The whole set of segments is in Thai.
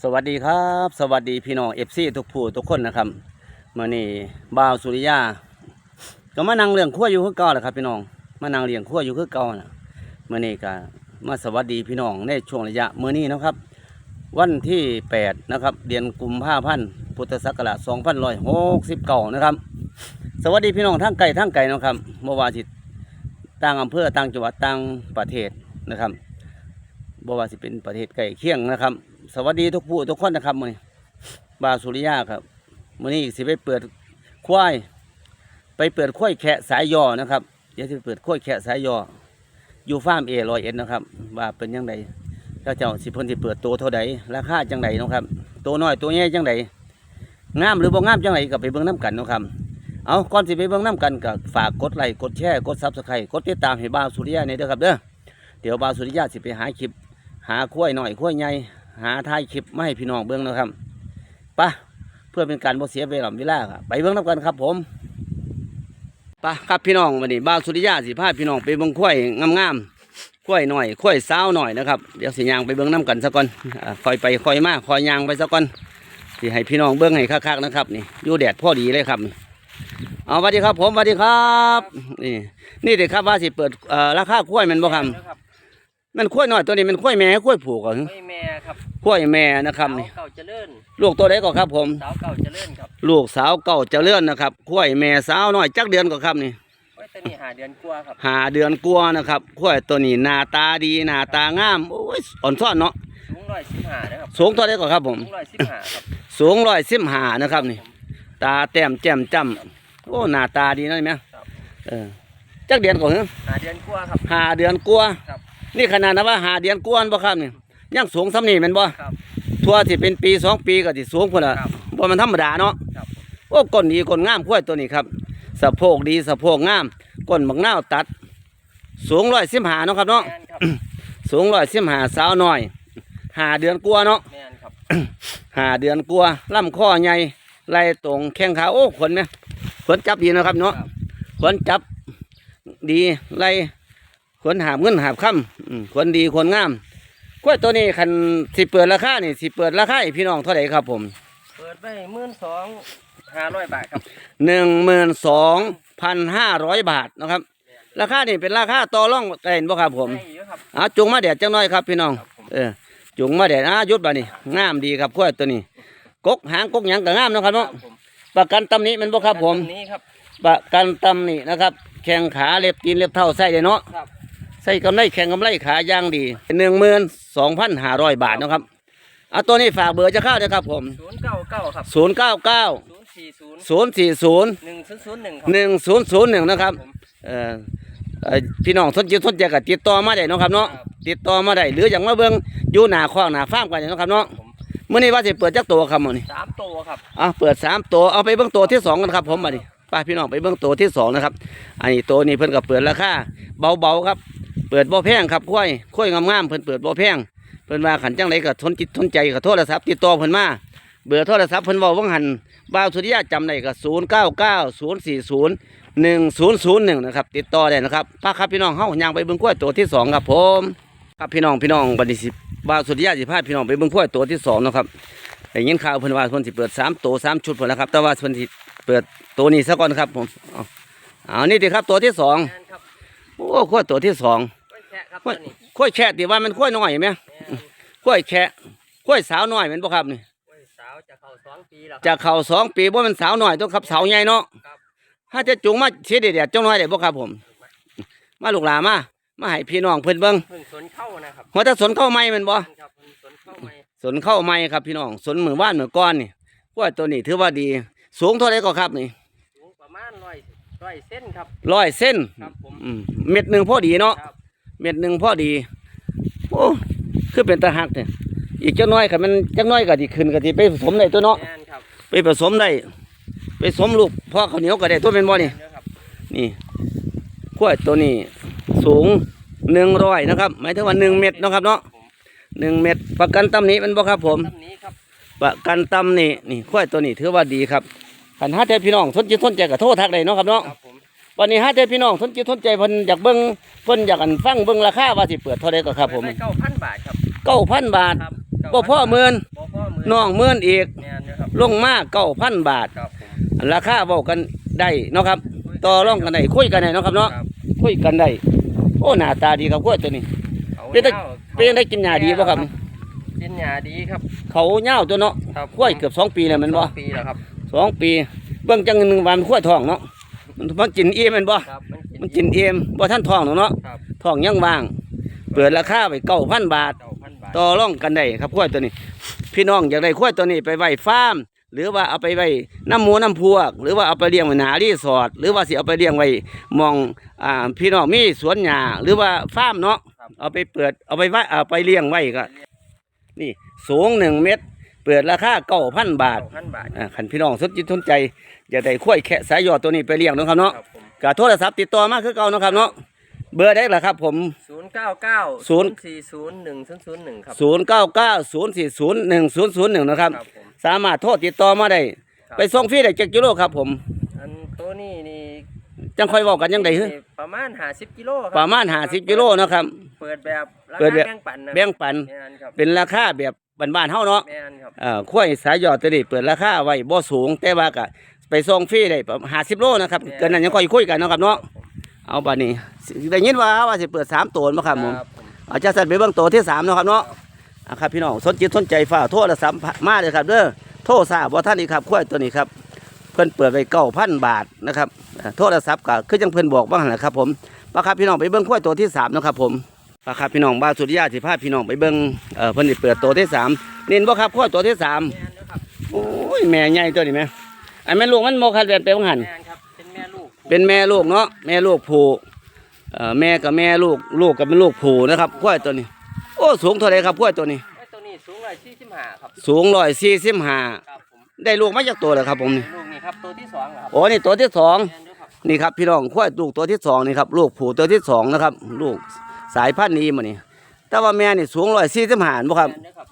สวัสดีครับ สวัสดีพี่น้องเอฟซีทุกผู้ทุกคนนะครับมื่อนี้บ่าวสุริยาก็มานั่งเลี้ยงขั้วอยู่คือเก่าแหละครับ พี่น้องมานั่งเลี้ยงขั้วอยู่คือเก่านะมื่อนี้ก็มาสวัสดีพี่น้องในช่วงระยะมื่อนี้นะครับ วันที่8นะครับเดือนกุมภาพันธ์พุทธศักราช2569นะครับ สวัสดีพี่น้องทั้งไกลทั้งไกลนะครับเมื่อวานสิต่างอำเภอต่างจังหวัดต่างประเทศนะครับบ่ว่าสิเป็นประเทศใกล้เคียงนะครับ สวัสดีทุกผู้ทุกคนนะครับมือนี้บาสุริยาครับมือนี้สิไปเปิดควายไปเปิดควายแขะสายยอนะครับ เดี๋ยวสิไปเปิดควายแขะสายยออยู่ฟาร์มเอรอยเอ็ดนะครับ ว่าเป็นยังไงเจ้าเจ้าสิเพิ่นสิเปิดตัวเท่าใดราคาจังไดเนะครับตัวน้อยตัวใหญ่จังไดงามหรือบ่งามจังไดก็ไปเบิ่งน้กันนะครับเอาก่อนสิไปเบิ่งน้กันก็ฝากกดไลค์กดแชร์กด Subscribe กดติดตามให้บาสุริยานี่เด้อครับเด้อเดี๋ยวบาสุริยาสิไปหาคลิปหาคุ้วยหน่อยคุ้วยใหญ่ หาท้ายคลิปมาให้พี่น้องเบิ่งนะครับปะเพื่อเป็นการบ่เสียเวลาเวลาครับไปเบิ่งน้กันครับ ผมปะครับพี่น้องวันนี้บ่าสุริยาสิพาพี่น้องไปเบิ่งคุ้วยงามๆคุ้วยหน่อยคุ้วยสาวหน่อยนะครับเดี๋ยวสิย่างไปเบิ่งน้กันซะก่อนคอยไปคอยมาคอยย่างไปซะก่อนสิให้พี่น้องเบิ่งให้คักๆนะครับนี่อยู่แดดพอดีเลยครับเอาสวัสดีครับ ผมสวัสดีครับ นี่นี่เด็กครับว่าสิเปิดอ่อราคาคุ้วยมันบ่ครับนะครับ มันคุ้วยน้อยตัวนี้มันคุ้วยแม่คุ้วยผูกเหรอไม่แม่ครับคุ้วยแม่นะครับสาวนี่เก่าเจริญลูกตัวใดก็ครับ ผมสาวเก่าเจริญครับลูกสาวเก่าเจะเลื่อนนะครับคุ้วยแม่สาวน้อยจักเดือนก็ครับนี่ไว้ยตอนนี้หาเดือนกว่าครับหาเดือนกลัวานะครับคุ้วยตัวนี้หน้าตาดีหน้าตางามโอ้ยอ่อนซ่อนเนาะสูงร้อยสิบห้านะครับสูงเท่าใดก็ครับผมสูงร้อยสิบห้าครับสูงร้อยสิบห้านะครับนี่ ตาแต้มแจ่มจ้ำโอ้หน้าตาดีนะนี่ไหมครับเออจักเดือนก็เหรอหาเดือนกว่าครับหาเดือนกลัวาครับ นี่ขนาดนะว่าหาเดือนกลัวาบ่ครับนี่ยังสูงซ้ำนี่แมันบ่ครับ ทั่วที่เป็นปีสองปีก็สิสูงพุ่นละครับ บ่มันธรรมดาเนาะครับโอ้ก้นดีก้นงามข้วยตัวนี้ครับสะโพกดีสะโพกงามก้นบักนาวตัด สูงร้อยสิบหาเนาะครับเนาะแมนครับสูงร้อยสิบหาสาวน้อยหาเดือนกลัวาเนาะ แมนครับหาเดือนกลัวาลำข้อใหญ่ไหล่ตรงแข้งขาโอ้ขนไหมขนจับดีนะครับเนาะครับขนจับดีไหล่ ขนหาบเงินหาบค่ำอืมขนดีขนงามข้วยตัวนี้คันสิเปิดราคานี่สิเปิดราคาให้พี่น้องเท่าไหร่ครับผม เปิดไปหมื่นสองห้าร้อยบาทครับหนึ่งหมื่นสองพันห้าร้อยบาทนะครับ ราคานี่เป็นราคาต่อร่องได้เห็นบ่ครับผมให้เยอะครับอ่าจุงมาแดดจังน้อยครับพี่น้องครับผมเออจุงมาแดดอ่ายุดบ่นี่งามดีครับข้อยตัวนี้ กกหางกกหยังก็งามเนาะครับเนาะผมประกันตำหนี้มันบ่ครับผมนี้ครับประกันตำหนี้นะครับ แข้งขาเล็บตีนเล็บเท้าใส่ได้เนาะครับ ใส่กำไรแข้งกำไรขาย่างดีหนึ่งหมื่นสองพันห้าร้อยบาทเนาะครับเอาตัวนี้ฝากเบอร์จะเข้านะครับผมศูนย์เก้าเก้าครับศูนย์เก้าเก้าศูนย์สี่ศูนย์ศูนย์สี่ศูนย์หนึ่งศูนย์ศูนย์หนึ่งครับหนึ่งศูนย์ศูนย์หนึ่งนะครับผมเอ่อเอ่อพี่น้องสนใจสนใจก็ติดต่อมาได้เนาะครับเนาะครับติดต่อมาได้หรืออย่างมาเบิ่งอยู่หน้าคอกหน้าฟาร์มกันเนาะครับเนาะผมมื้อนี้ว่าสิเปิดจักตัวครับมื้อนี้สามตัวครับอะเปิดสามตัวเอาไปเบิ่งตัวที่สองกันครับผมมาดิป้าพี่น้องไปเบิ่งตัวที่สองนะครับอันนี้ตัวนี้เพิ่นก็เปิดราคาเบาๆครับ เปิดบ่แพงครับค่อยค่อยงามๆเพิ่นเปิดบ่แพงเพิ่นว่าขันจังไดก็ทนจิตทนใจก็โทรศัพท์ติดต่อเพิ่นมาเบอร์โทรศัพท์เพิ่นเว้าว่างหันบ่าวสุริยะจำได้ก็099040หนึ่งศูนย์ศูนย์หนึ่งนะครับติดต่อได้นะครับป้าครับพี่น้องเฮาย่างไปเบิ่งกล้วยตัวที่สองครับผมครับพี่น้องพี่น้องบัดนี้สิบ่าวสุริยะสิพาพี่น้องไปเบิ่งกล้วยตัวที่สองเนาะครับได้ยินข่าวเพิ่นว่าเพิ่นสิเปิดสามตัวสามชุดพุ่นแล้วครับแต่ว่าเพิ่นสิเปิดตัวนี้ซะก่อนครับผมเอาเอานี่ดิครับตัวที่สองแมนครับโอ้กล้วยตัวที่สองกล้วยแคะครับกล้วยตัวนี้กล้วยแค่ติว่ามันกล้วยน้อยไหมแมนกล้วยแค่กล้วยสาวน้อยแม่นบ่ครับนี่กล้วยสาวจะเข้าสองปีแล้วครับจะเข้าสองปีบ่แมันสาวน้อยต้องครับสาวใหญ่เนาะครับ ถ้าจะจุงมาเสียเด็ดๆจังน้อยได้บ่ครับผม มาลูกหลานมามาให้พี่น้องเพิ่นเบิ่งเพิ่งสนเข้านะครับหัวถ้าสนเข้าไม้แมันบ่ครับเพิ่งสนเข้าไหมสนเข้าไม้ครับพี่น้องสนมือว่านมือก้อนนี่กล้วยตัวนี้ถือว่าดี สูงเท่าไรก็ครับนี่สูงประมาณร้อยร้อยเส้นครับ ร้อยเส้นครับผมอืมเม็ดหนึ่งพอดีเนาะครับ เม็ดหนึ่งพอดี โอ้คือเป็นตาหักเนี่ยอีกจักหน้อยคันมันจักหน้อยก็สิขึ้นก็สิไปผสมได้ตัวเนาะแมนครับไปผสมได้ ไปสมลูกพ่อข้าวเหนียวก็ได้ตัวเป็นบ่นี่เยอะครับนี่กล้วยตัวนี้สูงหนึ่งร้อยนะครับ หมายถึงว่าหนึ่งเม็ดเนาะครับเนาะผมหนึ่งเม็ดประกันตำหนี้มันบ่ครับผม ต้นนี้ครับประกันตำหนี่นี่กล้วยตัวนี้ถือว่าดีครับขันห้าเทพี่น้องสนจิตสนใจกับโทษทักได้เนาะครับเนาะ ครับผม วันนี้ห้าเทพี่น้องสนจิตสนใจเพิ่นอยากเบิ่งเพิ่นอยากอันฟังเบิ่งราคาว่าสิเปิดเท่าไรก็ครับ ผมเก้าพันบาทครับเก้าพันบาทครับบ่พ่อหมื่นบ่พ่อน้องเมื่นอีกแม่นอยู่ครับลงมาเก้าพันบาท ครับผมราคาเว้ากันได้เนาะครับ ต่อรองกันได้คุยกันได้เนาะครับเนาะครับคุยกันได้โอ้หน้าตาดีครับกล้วยตัวนี้ เขาเป็นได้หญ้าเป็นได้กินหญ้าดีบ่ครับ กินหญ้าดีครับเขาเหย้าตัวเนาะครับกล้วยเกือบสองปีแล้วแมันบ่สองปีแล้วครับสองปี เบิ่งจังหนึ่งวันกล้วยทองเนาะ มันมันกินเอี่ยมแมันบ่ ครับมันกินเอี่ยมบ่ท่านทองหรอกเนาะครับทองยังว่าง เปิดราคาไปเก้าพันบาท เก้าพันบาท ต่อรองกันได้ครับกล้วยตัวนี้ พี่น้องอยากได้กล้วยตัวนี้ไปไว้ฟาร์มหรือว่าเอาไปไว้น้ำหมูน้ำพวก หรือว่าเอาไปเลี้ยงไว้หนารีสอร์ทหรือว่าสิเอาไปเลี้ยงไว้หมองอ่าพี่น้องมีสวนหญ้าหรือว่าฟาร์มเนาะครับ เอาไปเปิดเอาไปไว้เอาไปเลี้ยงไว้ก็นี่สูงหนึ่งเมตร เปิดราคาเก้าพันบาทเก้าพันบาทอ่าขันพี่น้องสนจิตสนใจ อยากได้กล้วยแคะสายยอดตัวนี้ไปเลี้ยงเนาะครับเนาะครับผมก็โทรศัพท์ติดต่อมาคือเก่าเนาะครับเนาะเบอร์ได้ละครับผม ศูนย์เก้าเก้าศูนย์สี่ศูนย์หนึ่งศูนย์ศูนย์หนึ่งครับ 0 9 9 0 4 0 1 0 0 1 นะครับ ครับผมสามารถโทรติดต่อมาได้ ครับ ไปส่งฟรีได้จักกิโลครับผม อันตัวนี้นี่จังค่อยเว้ากันยังไงฮึประมาณห้าสิบกิโลคบประมาณ50กิโลเนาะครับ เปิดแบบราเปิดคาแบบ แบ่งปันนะแบ่งปัน แม่นครับเป็นราคาแบบ บ้านๆเฮาเนาะแม่นครับเอ่อกล้วยสายยอดตัวนี้เปิดราคาไว้บ่สูง แต่ว่าก็ไปส่งฟรีได้ประมาณ50โลนะครับเกินนั้นยังค่อยคุยกันเนาะครับเนาะเอาบัดนี้สิได้ยินว่าว่าสิเปิดสามตัวบ่ครับผมครับผมอาจจะสั่นไปเบิ่งตัวที่สามเนาะครับเนาะอะครับพี่น้องสนจิตสนใจฝ่ากโทรศัพท์มาเลยครับเด้อโทรทราบว่าท่านนี่ครับควายตัวนี้ครับเพิ่นเปิดไปเก้าพันบาทนะครับอ่าโทรศัพท์ก็คือจังเพิ่นบอกบ้างแหละครับผมปะครับพี่น้องไปเบิ่งควายตัวที่สามเนาะครับผม ปะครับพี่น้องบ้านสุริยาสิพาพี่น้องไปเบิ่งเอ่อเพิ่นได้เปิดตัวที่สามเน้นบ่ครับควายตัวที่สามแม่นนะครับโอ้ยแม่ใหญ่ตัวนี้แม่ไอ้แม่ลูกมันโมคันแวนไปบังหันแม่นครับเป็นแม่ลูกเป็นแม่ลูกเนาะแม่ลูกผูเอ่อแม่กับแม่ลูกลูกกับเป็นลูกผูนะครับควายตัวนี้ โอ้สูงเท่าไรครับควายตัวนี้ไอ้ตัวนี้สูงร้อยสี่สิบห้าครับสูงร้อยสี่สิบห้าครับผมได้ลูกมาจากตัวเลยครับผมนี่ลูกนี่ครับตัวที่สองเหรอครับโอ้นี่ตัวที่สองแม่นด้วยครับนี่ครับพี่น้องควายลูกตัวที่สองนี่ครับลูกผูตัวที่สองนะครับ ลูก สายพันธุ์นี้มานี่แต่ว่าแม่นี่สูงร้อยสี่สิบห้าบ่ครับแม่นด้วยครับ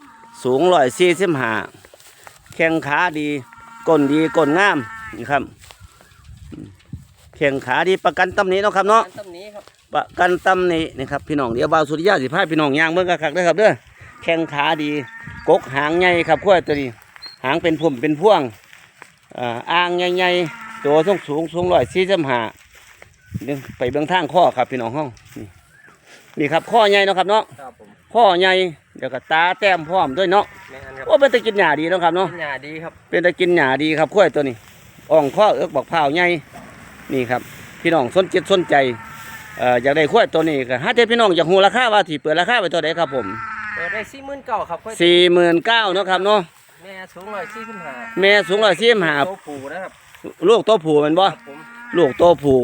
สูงร้อยสี่สิบห้าแข้งขาดีก้นดีก้นงามนี่ครับอืมแข้งขาดีประกันตำหนิเนาะครับเนาะอันต้นนี้ครับประกันตำหนินี่ครับพี่น้องเดี๋ยวบ่าวสุริยาสิพาพี่น้องย่างเบิ่งคักๆเด้อครับเด้อแข้งขาดีกกหางใหญ่ครับควายตัวนี้ หางเป็นพุ่มเป็นพ่วงอ่าอ่างใหญ่ๆตัวสูงสูงสูงร้อยสี่สิบห้าเดี๋ยวไปเบื้องทางข้อครับพี่น้องห้อง นี่นี่ครับข้อใหญ่เนาะครับเนาะครับผมข้อใหญ่เดี๋ยวก็ตาแต้มพร้อมด้วยเนาะแม่นครับโอ้เป็นตะกินหญ้าดีเนาะครับเนาะเป็นหญ้าดีครับเป็นตะกินหญ้าดีครับควายตัวนี้อ่องข้อเอิกบอกเผาวใหญ่นี่ครับ พี่น้องสนจิตสนใจเอ่ออยากได้ควายตัวนี้ก็หาแต่พี่น้องอยากฮู้ราคาว่าที่เปิดราคาไปเท่าไหร่ครับผมเปิดได้สี่หมื่นเก้าครับค่อยสี่หมื่นเก้าเนาะครับเนาะแม่สูงร้อยสี่สิบห้าแม่สูงร้อยสี่สิบห้าตัวผูนะครับลูกตัวผู้แมันบ่ครับผมลูกตัวผู้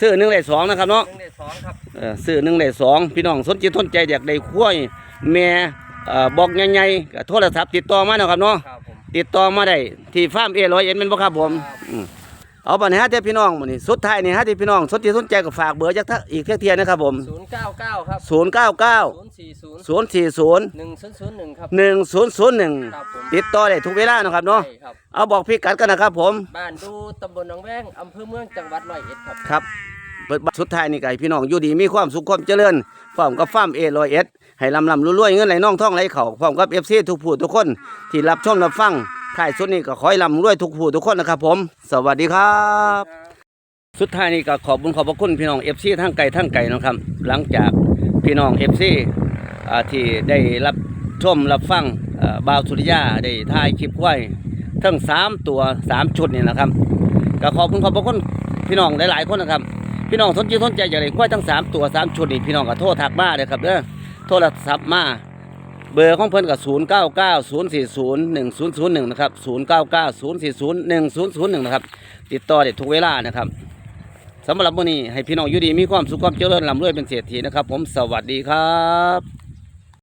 ซื้อหนึ่งได้สองนะครับเนาะหนึ่งในสองครับเออซื้อหนึ่งได้สองพี่น้องสนจิตสนใจอยากได้ควายแม่เอ่อบอกใหญ่ๆก็โทรศัพท์ติดต่อมาเนาะครับเนาะครับผมติดต่อมาได้ที่ฟาร์มเอร้อยเอ็นเป็นบ่ครับผมครับอืม เอาบัดนี้ฮะเจ้าพี่น้องบัดนี้สุดท้ายนี่ฮะที่พี่น้องสนจิตสนใจก็ฝากเบอร์จักทักอีกเที่ยๆนะครับผมศูนย์เก้าเก้าครับ0 9 9ศูนย์สี่ศูนย์0 4 0หนึ่งศูนย์ศูนย์หนึ่งครับ1 0 0ครับผม1ติดต่อได้ทุกเวลาเนาะครับเนาะใช่ครับเอาบอกพี่กัดกันนะครับผมบ้านดูตำบลหนองแวงอำเภอเมืองจังหวัดร้อยเอ็ดครับครับเปิดบัตรสุดท้ายนี่ไก่พี่น้องอยู่ดีมีความสุขความเจริญพร้อมกับฟาร์มเอร้อยเอ็ด ให้ลำลำรวยๆเงินไหลน่องท่องไหลเข่าพร้อมกับเอฟซีทุกผู้ทุกคน ที่รับชมรับฟังท้ายสุดนี้ก็ขอให้ลำรวยทุกผู้ทุกคนนะครับผม สวัสดีครับ สุดท้ายนี้ก็ขอบคุญขอบพระคุณพี่น้องเอฟซีทั้งไก่ทั้งไก่นะครับ หลังจากพี่น้องเอฟซีที่ได้รับชมรับฟังอ่าบาวสุริยาได้ถ่ายคลิปไว้ทั้งสามตัวสามชุดนี่นะครับก็ขอบคุณขอบพระคุณพี่น้องหลายๆคนนะครับพี่น้องสนใจสนใจอยากได้ควายทั้งสามตัวสามชุดนี่พี่น้องก็โทรทักมาเลยครับเด้อ โทรศัพท์มาเบอร์ของเพิ่นกับ0990401001 นะครับ 0990401001นย์สี่ศูนย์หนึ่งศูนย์ศูนย์หนึ่งนะครับ ติดต่อได้ทุกเวลานะครับสำหรับวันนี้ให้พี่น้องอยู่ดีมีความสุขความเจริญร่ำรวยเป็นเศรษฐีนะครับ ผมสวัสดีครับ